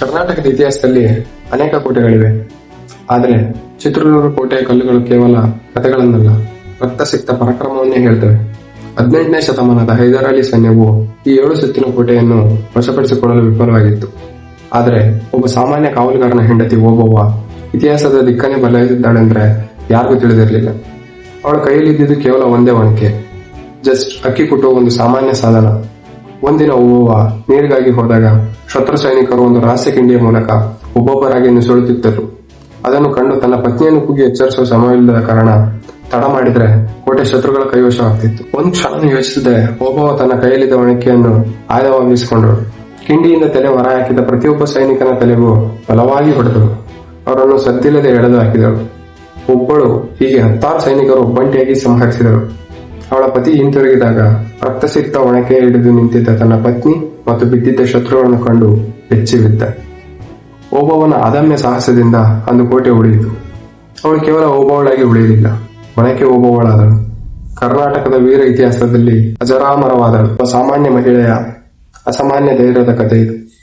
ಕರ್ನಾಟಕದ ಇತಿಹಾಸದಲ್ಲಿ ಅನೇಕ ಕೋಟೆಗಳಿವೆ. ಆದರೆ ಚಿತ್ರದುರ್ಗ ಕೋಟೆಯ ಕಲ್ಲುಗಳು ಕೇವಲ ಕಥೆಗಳನ್ನಲ್ಲ ರಕ್ತಸಿಕ್ತ ಪರಾಕ್ರಮವನ್ನೇ ಹೇಳ್ತವೆ. ಹದಿನೆಂಟನೇ ಶತಮಾನದ ಹೈದರ್ ಅಲಿ ಸೈನ್ಯವು ಈ ಏಳು ಸುತ್ತಿನ ಕೋಟೆಯನ್ನು ವಶಪಡಿಸಿಕೊಳ್ಳಲು ವಿಫಲವಾಗಿತ್ತು. ಆದರೆ ಒಬ್ಬ ಸಾಮಾನ್ಯ ಕಾವಲುಗಾರನ ಹೆಂಡತಿ ಓಬವ್ವ ಇತಿಹಾಸದ ದಿಕ್ಕನ್ನೇ ಬದಲಾಯಿಸಿದ್ದಾಳೆಂದ್ರೆ ಯಾರಿಗೂ ತಿಳಿದಿರಲಿಲ್ಲ. ಅವಳ ಕೈಯಲ್ಲಿದ್ದುದು ಕೇವಲ ಒಂದೇ ಒಣಕೆ ಜಸ್ಟ್ ಅಕ್ಕಿ ಕುಟ್ಟುವ ಒಂದು ಸಾಮಾನ್ಯ ಸಾಧನ. ಒಂದಿನ ಓವ, ನೀರಿಗಾಗಿ ಹೋದಾಗ ಶತ್ರು ಸೈನಿಕರು ಒಂದು ರಹಸ್ಯ ಕಿಂಡಿಯ ಮೂಲಕ ಒಬ್ಬೊಬ್ಬರಾಗಿ ನುಸುಳುತ್ತಿದ್ದರು ಅದನ್ನು ಕಂಡು ತನ್ನ ಪತ್ನಿಯನ್ನು ಕೂಗಿ ಎಚ್ಚರಿಸುವ ಸಮಯವಿಲ್ಲದ ಕಾರಣ ತಡ ಮಾಡಿದ್ರೆ ಕೋಟೆ ಶತ್ರುಗಳ ಕೈವಶವಾಗ್ತಿತ್ತು. ಒಂದು ಕ್ಷಣ ಯೋಚಿಸದೆ ಒಬ್ಬವ ತನ್ನ ಕೈಯಲ್ಲಿದ್ದ ಒಣಕೆಯನ್ನು ಆಯವಾಗಿಸಿಕೊಂಡು ಕಿಂಡಿಯಿಂದ ತಲೆ ಹೊರ ಹಾಕಿದ ಪ್ರತಿಯೊಬ್ಬ ಸೈನಿಕನ ತಲೆಗೂ ಬಲವಾಗಿ ಹೊಡೆದರು. ಅವರನ್ನು ಸದ್ದಿಲ್ಲದೆ ಎಳೆದು ಹಾಕಿದಳು ಒಬ್ಬಳು ಹೀಗೆ ಹತ್ತಾರು ಸೈನಿಕರು ಒಬ್ಬಂಟಿಯಾಗಿ ಸಂಹರಿಸಿದರು. ಅವಳ ಪತಿ ಹಿಂತಿರುಗಿದಾಗ ರಕ್ತಸಿಕ್ತ ಒಣಕೆ ಹಿಡಿದು ನಿಂತಿದ್ದ ತನ್ನ ಪತ್ನಿ ಮತ್ತು ಬಿದ್ದಿದ್ದ ಶತ್ರುಗಳನ್ನು ಕಂಡು ಬೆಚ್ಚಿ ಬಿದ್ದ ಓಬವ್ವನ ಅದಮ್ಯ ಸಾಹಸದಿಂದ ಅಂದು ಕೋಟೆ ಉಳಿಯಿತು. ಅವಳು ಕೇವಲ ಓಬವಳಾಗಿ ಉಳಿಯಲಿಲ್ಲ. ಒಣಕೆ ಓಬವ್ವಳಾದಳು. ಕರ್ನಾಟಕದ ವೀರ ಇತಿಹಾಸದಲ್ಲಿ ಅಜರಾಮರವಾದಳು. ಸಾಮಾನ್ಯ ಮಹಿಳೆಯ ಅಸಾಮಾನ್ಯ ಧೈರ್ಯದ ಕಥೆ ಇದು.